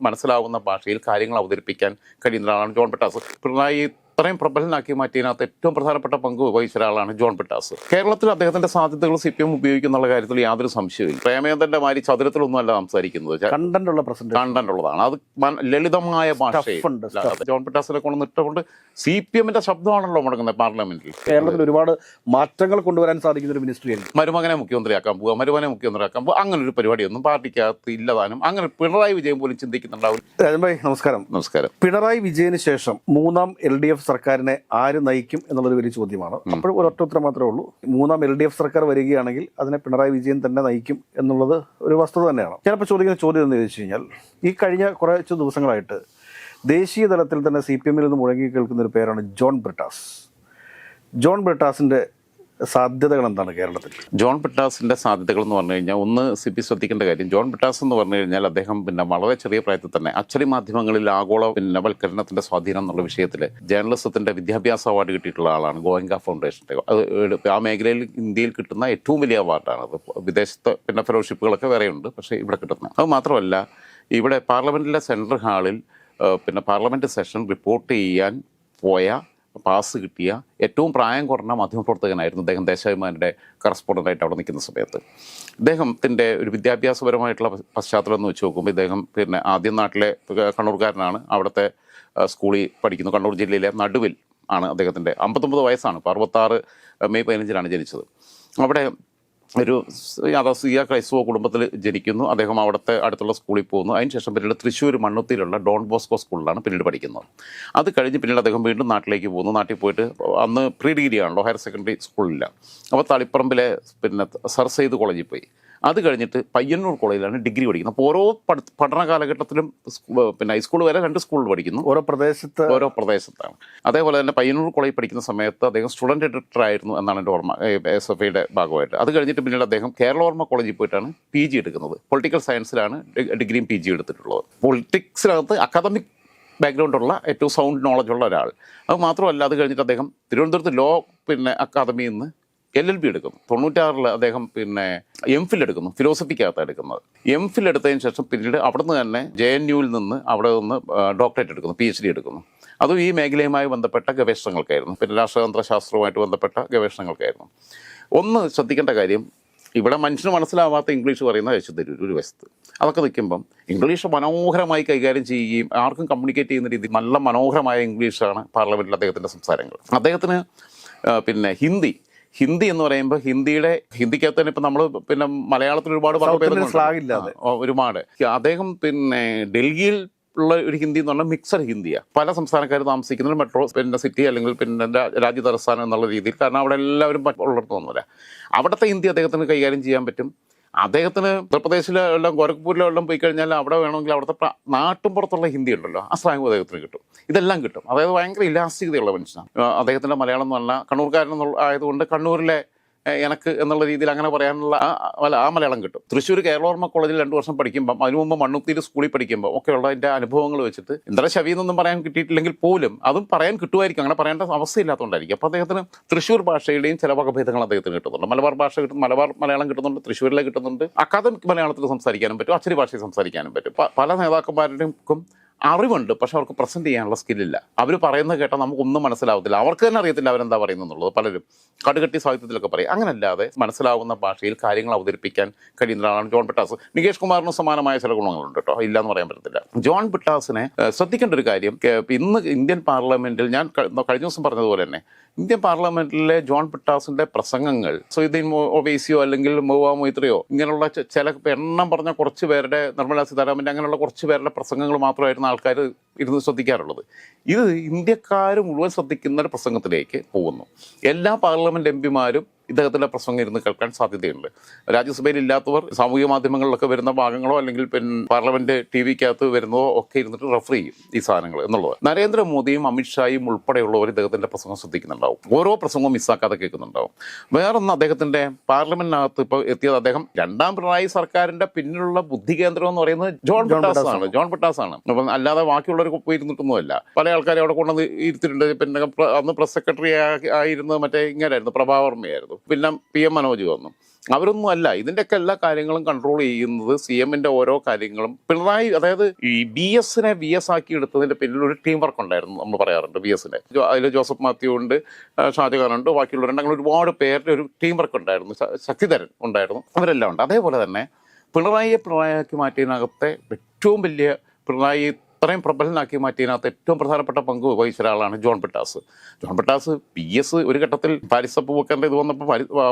മനസ്സിലാവുന്ന ഭാഷയിൽ കാര്യങ്ങൾ അവതരിപ്പിക്കാൻ കഴിയുന്നതാണ്. ജോൺ പെട്ടാസ് പിണറായി ഇത്രയും പ്രബലനാക്കി മാറ്റിയതിനകത്ത് ഏറ്റവും പ്രധാനപ്പെട്ട പങ്ക് വഹിച്ച ഒരാളാണ് ജോൺ പിട്ടാസ്. കേരളത്തിൽ അദ്ദേഹത്തിന്റെ സാധ്യതകൾ സി പി എം ഉപയോഗിക്കുന്നുള്ള കാര്യത്തിൽ യാതൊരു സംശയവും പ്രേമേന്ദ്രന്റെ മാതിരി ചതുരത്തിലൊന്നും അല്ല സംസാരിക്കുന്നത് കണ്ടന്റ് ഉള്ള പ്രസന്റേഷൻ കണ്ടന്റ് ഉള്ളതാണ് അത് ലളിതമായ ഉണ്ട്, ജോൺ പിട്ടാസിനെ കൊണ്ട് നിട്ടുകൊണ്ട് സി പി എമ്മിന്റെ ശബ്ദമാണല്ലോ മുടങ്ങുന്നത് പാർലമെന്റിൽ. കേരളത്തിൽ ഒരുപാട് മാറ്റങ്ങൾ കൊണ്ടുവരാൻ സാധിക്കുന്ന ഒരു മിനിസ്ട്രി ആയിരിക്കും. മരുമകനെ മുഖ്യമന്ത്രിയാക്കാൻ പോവുക മരുമകനെ മുഖ്യമന്ത്രിയാക്കാൻ പോവുക അങ്ങനെ ഒരു പരിപാടിയൊന്നും പാർട്ടിക്കകത്ത് ഇല്ലതാനും അങ്ങനെ പിണറായി വിജയൻ പോലും ചിന്തിക്കുന്നുണ്ടാവും നമസ്കാരം. നമസ്കാരം. പിണറായി വിജയന് ശേഷം മൂന്നാം എൽ ഡി എഫ് സർക്കാരിനെ ആര് നയിക്കും എന്നുള്ളൊരു വലിയ ചോദ്യമാണ്. അപ്പോൾ ഒരൊറ്റ ഉത്തരം മാത്രമേ ഉള്ളൂ. മൂന്നാം എൽ ഡി എഫ് സർക്കാർ വരികയാണെങ്കിൽ അതിനെ പിണറായി വിജയൻ തന്നെ നയിക്കും എന്നുള്ളത് ഒരു വസ്തുത തന്നെയാണ്. ഞാനിപ്പോൾ ചോദിക്കുന്ന ചോദ്യം എന്ന് ചോദിച്ചു കഴിഞ്ഞാൽ ഈ കഴിഞ്ഞ കുറച്ച് ദിവസങ്ങളായിട്ട് ദേശീയ തലത്തിൽ തന്നെ സി പി എമ്മിൽ നിന്ന് മുഴങ്ങി കേൾക്കുന്ന ഒരു പേരാണ് ജോൺ ബ്രിട്ടാസ്. ജോൺ ബ്രിട്ടാസിന്റെ സാധ്യതകൾ എന്താണ് കേരളത്തിൽ? ജോൺ പിട്ടാസിന്റെ സാധ്യതകൾ എന്ന് പറഞ്ഞു കഴിഞ്ഞാൽ ഒന്ന് സി പി ശ്രദ്ധിക്കേണ്ട കാര്യം ജോൺ പിട്ടാസ് എന്ന് പറഞ്ഞു കഴിഞ്ഞാൽ അദ്ദേഹം പിന്നെ വളരെ ചെറിയ പ്രായത്തിൽ തന്നെ അച്ചടി മാധ്യമങ്ങളിൽ ആഗോള പിന്നെ വൽക്കരണത്തിന്റെ സ്വാധീനം എന്നുള്ള വിഷയത്തിൽ ജേർണലിസത്തിന്റെ വിദ്യാഭ്യാസ അവാർഡ് കിട്ടിയിട്ടുള്ള ആളാണ് ഗോയങ്ക ഫൗണ്ടേഷന്റെ. അത് ആ മേഖലയിൽ ഇന്ത്യയിൽ കിട്ടുന്ന ഏറ്റവും വലിയ അവാർഡാണ്. അത് വിദേശത്ത് പിന്നെ ഫെലോഷിപ്പുകളൊക്കെ വേറെയുണ്ട് പക്ഷേ ഇവിടെ കിട്ടുന്നത് അത് മാത്രമല്ല ഇവിടെ പാർലമെന്റിലെ സെൻട്രൽ ഹാളിൽ പിന്നെ പാർലമെന്റ് സെഷൻ റിപ്പോർട്ട് ചെയ്യാൻ പോയ പാസ് കിട്ടിയ ഏറ്റവും പ്രായം കുറഞ്ഞ മാധ്യമപ്രവർത്തകനായിരുന്നു അദ്ദേഹം ദേശാഭിമാനിയുടെ കറസ്പോണ്ടന്റായിട്ട് അവിടെ നിൽക്കുന്ന സമയത്ത്. ഇദ്ദേഹത്തിന്റെ ഒരു വിദ്യാഭ്യാസപരമായിട്ടുള്ള പശ്ചാത്തലം എന്ന് വെച്ച് നോക്കുമ്പോൾ ഇദ്ദേഹം പിന്നെ ആദ്യം നാട്ടിലെ കണ്ണൂർക്കാരനാണ് അവിടുത്തെ സ്കൂളിൽ പഠിക്കുന്നു. കണ്ണൂർ ജില്ലയിലെ നടുവിൽ ആണ് അദ്ദേഹത്തിന്റെ അമ്പത്തൊമ്പത് വയസ്സാണ്. ഇപ്പോൾ അറുപത്താറ് മെയ് പതിനഞ്ചിനാണ് ജനിച്ചത്. അവിടെ ഒരു യാഥാസ്ഥിക ക്രൈസ്തവ കുടുംബത്തിൽ ജനിക്കുന്നു. അദ്ദേഹം അവിടുത്തെ അടുത്തുള്ള സ്കൂളിൽ പോകുന്നു. അതിനുശേഷം പിന്നീട് തൃശ്ശൂർ മണ്ണുത്തിയിലുള്ള ഡോൺ ബോസ്കോ സ്കൂളിലാണ് പിന്നീട് പഠിക്കുന്നത്. അത് കഴിഞ്ഞ് പിന്നീട് അദ്ദേഹം വീണ്ടും നാട്ടിലേക്ക് പോകുന്നു. നാട്ടിൽ പോയിട്ട് അന്ന് പ്രീ ഡിഗ്രി ആണല്ലോ ഹയർ സെക്കൻഡറി സ്കൂളില്ല. അപ്പോൾ തളിപ്പറമ്പിലെ പിന്നെ സർ സെയ്ദ് കോളേജിൽ പോയി. അത് കഴിഞ്ഞിട്ട് പയ്യന്നൂർ കോളേജിലാണ് ഡിഗ്രി പഠിക്കുന്നത്. അപ്പോൾ ഓരോ പഠി- പഠന കാലഘട്ടത്തിലും പിന്നെ ഹൈസ്കൂൾ വരെ രണ്ട് സ്കൂളിൽ പഠിക്കുന്നു. ഓരോ പ്രദേശത്ത് ഓരോ പ്രദേശത്താണ്. അതേപോലെ തന്നെ പയ്യന്നൂർ കോളേജിൽ പഠിക്കുന്ന സമയത്ത് അദ്ദേഹം സ്റ്റുഡന്റ് എഡിറ്റർ ആയിരുന്നു എന്നാണ് എന്റെ ഓർമ്മ എസ് എഫ് ഐയുടെ ഭാഗമായിട്ട്. അത് കഴിഞ്ഞിട്ട് പിന്നീട് അദ്ദേഹം കേരളോർമ്മ കോളേജിൽ പോയിട്ടാണ് പി ജി എടുക്കുന്നത്. പൊളിറ്റിക്കൽ സയൻസിലാണ് ഡിഗ്രിയും പി ജി എടുത്തിട്ടുള്ളത്. പൊളിറ്റിക്സിനകത്ത് അക്കാദമിക് ബാക്ക്ഗ്രൗണ്ടുള്ള ഏറ്റവും സൗണ്ട് നോളജ് ഉള്ള ഒരാൾ. അത് മാത്രമല്ല അത് കഴിഞ്ഞിട്ട് അദ്ദേഹം തിരുവനന്തപുരത്ത് ലോ പിന്നെ അക്കാദമിയിൽ നിന്ന് എൽ എൽ ബി എടുക്കുന്നു തൊണ്ണൂറ്റാറിൽ അദ്ദേഹം പിന്നെ എം ഫിൽ എടുക്കുന്നു ഫിലോസഫിക്കകത്താണ് എടുക്കുന്നത്. എം ഫിൽ എടുത്തതിന് ശേഷം പിന്നീട് അവിടെ നിന്ന് തന്നെ ജെ എൻ യുവിൽ നിന്ന് അവിടെ നിന്ന് ഡോക്ടറേറ്റ് എടുക്കുന്നു പി എച്ച് ഡി എടുക്കുന്നു. അതും ഈ മേഖലയുമായി ബന്ധപ്പെട്ട ഗവേഷണങ്ങൾക്കായിരുന്നു. പിന്നെ രാഷ്ട്രതന്ത്ര ശാസ്ത്രവുമായിട്ട് ബന്ധപ്പെട്ട ഗവേഷണങ്ങൾക്കായിരുന്നു. ഒന്ന് ശ്രദ്ധിക്കേണ്ട കാര്യം ഇവിടെ മനുഷ്യന് മനസ്സിലാവാത്ത ഇംഗ്ലീഷ് പറയുന്ന തരും ഒരു വശത്ത് അതൊക്കെ നിൽക്കുമ്പം ഇംഗ്ലീഷ് മനോഹരമായി കൈകാര്യം ചെയ്യുകയും ആർക്കും കമ്മ്യൂണിക്കേറ്റ് ചെയ്യുന്ന രീതി നല്ല മനോഹരമായ ഇംഗ്ലീഷാണ് പാർലമെന്റിൽ അദ്ദേഹത്തിന്റെ സംസാരങ്ങൾ. അദ്ദേഹത്തിന് പിന്നെ ഹിന്ദി ഹിന്ദി എന്ന് പറയുമ്പോൾ ഹിന്ദിയുടെ ഹിന്ദിക്കകത്ത് തന്നെ ഇപ്പം നമ്മൾ പിന്നെ മലയാളത്തിൽ ഒരുപാട് ഇല്ലാതെ. ഒരുപാട്. അദ്ദേഹം പിന്നെ ഡൽഹിയിൽ ഉള്ള ഒരു ഹിന്ദി എന്ന് പറഞ്ഞാൽ മിക്സഡ് ഹിന്ദിയാണ് പല സംസ്ഥാനക്കാർ താമസിക്കുന്നത് മെട്രോ പിന്നെ സിറ്റി അല്ലെങ്കിൽ പിന്നെ രാജ്യ തലസ്ഥാനം എന്നുള്ള രീതിയിൽ. കാരണം അവിടെ എല്ലാവരും ഉള്ളിടത്തൊന്നുമില്ല അവിടുത്തെ ഹിന്ദി അദ്ദേഹത്തിന് കൈകാര്യം ചെയ്യാൻ പറ്റും. അദ്ദേഹത്തിന് ഉത്തർപ്രദേശിലെ എല്ലാം ഗോരഖ്പൂരിലെ എല്ലാം പോയി കഴിഞ്ഞാൽ അവിടെ വേണമെങ്കിൽ അവിടുത്തെ നാട്ടും പുറത്തുള്ള ഹിന്ദി ഉണ്ടല്ലോ. ആ സ്ലാങ് അദ്ദേഹത്തിന് കിട്ടും. ഇതെല്ലാം കിട്ടും. അതായത് ഭയങ്കര ഇലാസ്റ്റികതയുള്ള മനുഷ്യനാണ്. അദ്ദേഹത്തിന്റെ മലയാളം എന്ന് പറഞ്ഞാൽ കണ്ണൂർക്കാരൻ ആയതുകൊണ്ട് കണ്ണൂരിലെ എനക്ക് എന്നുള്ള രീതിയിൽ അങ്ങനെ പറയാനുള്ള ആ മലയാളം കിട്ടും. തൃശ്ശൂർ കേരളോർമ്മ കോളേജിൽ രണ്ട് വർഷം പഠിക്കുമ്പം അതിനു മുമ്പ് മണ്ണുത്തിയിൽ സ്കൂളിൽ പഠിക്കുമ്പോൾ ഒക്കെയുള്ള എന്റെ അനുഭവങ്ങൾ വെച്ചിട്ട് ഇന്ദ്ര ശവി എന്നൊന്നും പറയാൻ കിട്ടിയിട്ടില്ലെങ്കിൽ പോലും അതും പറയാൻ കിട്ടുമായിരിക്കും. അങ്ങനെ പറയേണ്ട അവസ്ഥയില്ലാത്തതുകൊണ്ടായിരിക്കും അപ്പോൾ അദ്ദേഹത്തിന് തൃശ്ശൂർ ഭാഷയുടെയും ചില വകഭേദങ്ങൾ അദ്ദേഹത്തിന് കിട്ടുന്നുണ്ട്. മലബാർ ഭാഷ കിട്ടും മലബാർ മലയാളം കിട്ടുന്നുണ്ട് തൃശ്ശൂരിലെ കിട്ടുന്നുണ്ട്. അക്കാദമിക് മലയാളത്തിൽ സംസാരിക്കാനും പറ്റും അച്ചടി ഭാഷയിൽ സംസാരിക്കാനും പറ്റും. പല നേതാക്കന്മാരുടെയും അറിവുണ്ട് പക്ഷെ അവർക്ക് പ്രസന്റ് ചെയ്യാനുള്ള സ്കില്ലില്ല. അവർ പറയുന്നത് കേട്ടാൽ നമുക്കൊന്നും മനസ്സിലാവത്തില്ല. അവർക്ക് തന്നെ അറിയത്തില്ല അവരെന്താ പറയുന്നുള്ളത് പലരും കടുകട്ടി സാഹിത്യത്തിലൊക്കെ പറയും. അങ്ങനല്ലാതെ മനസ്സിലാവുന്ന ഭാഷയിൽ കാര്യങ്ങൾ അവതരിപ്പിക്കാൻ കഴിയുന്നതാണ് ജോൺ പിട്ടാസ്. നികേഷ് കുമാറിന് സമാനമായ ചില ഗുണങ്ങളുണ്ട് കേട്ടോ. ഇല്ല എന്ന് പറയാൻ പറ്റത്തില്ല. ജോൺ പിട്ടാസിനെ ശ്രദ്ധിക്കേണ്ട ഒരു കാര്യം ഇന്ന് ഇന്ത്യൻ പാർലമെന്റിൽ ഞാൻ കഴിഞ്ഞ ദിവസം പറഞ്ഞതുപോലെ തന്നെ ഇന്ത്യൻ പാർലമെന്റിലെ ജോൺ പിട്ടാസിന്റെ പ്രസംഗങ്ങൾ സൊയ്തീൻ ഒബേസിയോ അല്ലെങ്കിൽ മൊവ മൊയ്ത്രയോ ഇങ്ങനെയുള്ള ചില എണ്ണം പറഞ്ഞ കുറച്ച് പേരുടെ നിർമ്മലാ സീതാരാമന്റെ അങ്ങനെയുള്ള കുറച്ച് പേരുടെ പ്രസംഗങ്ങൾ മാത്രമായിരുന്നു ആൾക്കാർ ഇരുന്ന് ശ്രദ്ധിക്കാറുള്ളത്. ഇത് ഇന്ത്യക്കാർ മുഴുവൻ ശ്രദ്ധിക്കുന്ന ഒരു പ്രസംഗത്തിലേക്ക് പോകുന്നു. എല്ലാ പാർലമെന്റ് എം പിമാരും ഇദ്ദേഹത്തിന്റെ പ്രസംഗം ഇരുന്ന് കേൾക്കാൻ സാധ്യതയുണ്ട്. രാജ്യസഭയിൽ ഇല്ലാത്തവർ സാമൂഹിക മാധ്യമങ്ങളിലൊക്കെ വരുന്ന ഭാഗങ്ങളോ അല്ലെങ്കിൽ പിന്നെ പാർലമെന്റ് ടി വിക്കകത്ത് വരുന്നതോ ഒക്കെ ഇരുന്നിട്ട് റെഫർ ചെയ്യും ഈ സാധനങ്ങൾ എന്നുള്ളത്. നരേന്ദ്രമോദിയും അമിത്ഷായും ഉൾപ്പെടെയുള്ളവർ ഇദ്ദേഹത്തിന്റെ പ്രസംഗം ശ്രദ്ധിക്കുന്നുണ്ടാവും ഓരോ പ്രസംഗവും മിസ്സാക്കാതെ കേൾക്കുന്നുണ്ടാവും. വേറൊന്ന് അദ്ദേഹത്തിന്റെ പാർലമെന്റിനകത്ത് ഇപ്പോൾ എത്തിയത് അദ്ദേഹം രണ്ടാം പിണറായി സർക്കാരിന്റെ പിന്നിലുള്ള ബുദ്ധി കേന്ദ്രം എന്ന് പറയുന്നത് ജോൺ പിട്ടാസ് ആണ് ജോൺ പിട്ടാസ് ആണ് അപ്പം അല്ലാതെ ബാക്കിയുള്ളവർ പോയി ഇരുന്നിട്ടൊന്നുമല്ല. പല ആൾക്കാരെ അവിടെ കൊണ്ടുവന്ന് ഇരുത്തിയിട്ടുണ്ട്. പിന്നെ അന്ന് പ്രസ് സെക്രട്ടറി ആയിരുന്നത് മറ്റേ ഇങ്ങനെയായിരുന്നു. പ്രഭാവർമ്മയായിരുന്നു. പിന്നെ പി എം മനോജ് വന്നു. അവരൊന്നും അല്ല. ഇതിന്റെയൊക്കെ എല്ലാ കാര്യങ്ങളും കൺട്രോൾ ചെയ്യുന്നത് സി എമ്മിന്റെ ഓരോ കാര്യങ്ങളും. പിണറായി അതായത് ഈ ബി എസിനെ ബി എസ് ആക്കി എടുത്തതിന്റെ പിന്നിൽ ഒരു ടീം വർക്ക് ഉണ്ടായിരുന്നു നമ്മൾ പറയാറുണ്ട് ബി എസിനെ അതിൽ ജോസഫ് മാത്യു ഉണ്ട് ഉണ്ട് ബാക്കിയുള്ളവരുണ്ട് അങ്ങനെ ഒരുപാട് പേരുടെ ഒരു ടീം വർക്ക് ഉണ്ടായിരുന്നു. ശക്തിധരൻ ഉണ്ടായിരുന്നു. അവരെല്ലാം ഉണ്ട്. അതേപോലെ തന്നെ പിണറായിയെ പിണറായിയാക്കി മാറ്റിയതിനകത്തെ ഏറ്റവും വലിയ പിണറായി ഇത്രയും പ്രബലനാക്കി മാറ്റിയതിനകത്ത് ഏറ്റവും പ്രധാനപ്പെട്ട പങ്ക് വഹിച്ച ഒരാളാണ് ജോൺ പിട്ടാസ്. ജോൺ പിട്ടാസ് പി എസ് ഒരു ഘട്ടത്തിൽ പാരിസപ്പ് അബൂബക്കറിന്റെ ഇത് വന്നപ്പോൾ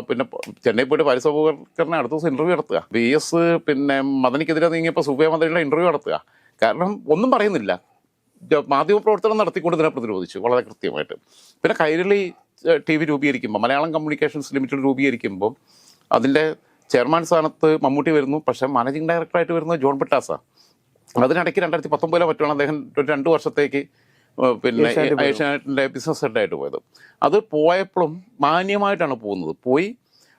പിന്നെ ചെന്നൈ പോയിട്ട് പാരിസ അബൂബക്കറിനെ അടുത്ത ദിവസം ഇന്റർവ്യൂ നടത്തുക. പി എസ് പിന്നെ മദനിക്കെതിരെ നീങ്ങിയപ്പോൾ സുബിയ മദനിയുടെ ഇന്റർവ്യൂ നടത്തുക. കാരണം ഒന്നും പറയുന്നില്ല. മാധ്യമപ്രവർത്തനം നടത്തിക്കൊണ്ട് ഇതിനെ പ്രതിരോധിച്ചു വളരെ കൃത്യമായിട്ട്. പിന്നെ കൈരളി ടി വി രൂപീകരിക്കുമ്പോൾ മലയാളം കമ്മ്യൂണിക്കേഷൻസ് ലിമിറ്റഡ് രൂപീകരിക്കുമ്പോൾ അതിന്റെ ചെയർമാൻ സ്ഥാനത്ത് മമ്മൂട്ടി വരുന്നു. പക്ഷേ മാനേജിംഗ് ഡയറക്ടറായിട്ട് വരുന്നത് ജോൺ പിട്ടാസാണ് അതിനിടയ്ക്ക് രണ്ടായിരത്തി പത്തൊമ്പതിലെ മറ്റുമാണ് അദ്ദേഹം ഒരു രണ്ട് വർഷത്തേക്ക് പിന്നെ. ഏഷ്യാനെറ്റിന്റെ ബിസിനസ് ഹെഡായിട്ട് പോയത്. അത് പോയപ്പോഴും മാന്യമായിട്ടാണ് പോകുന്നത്. പോയി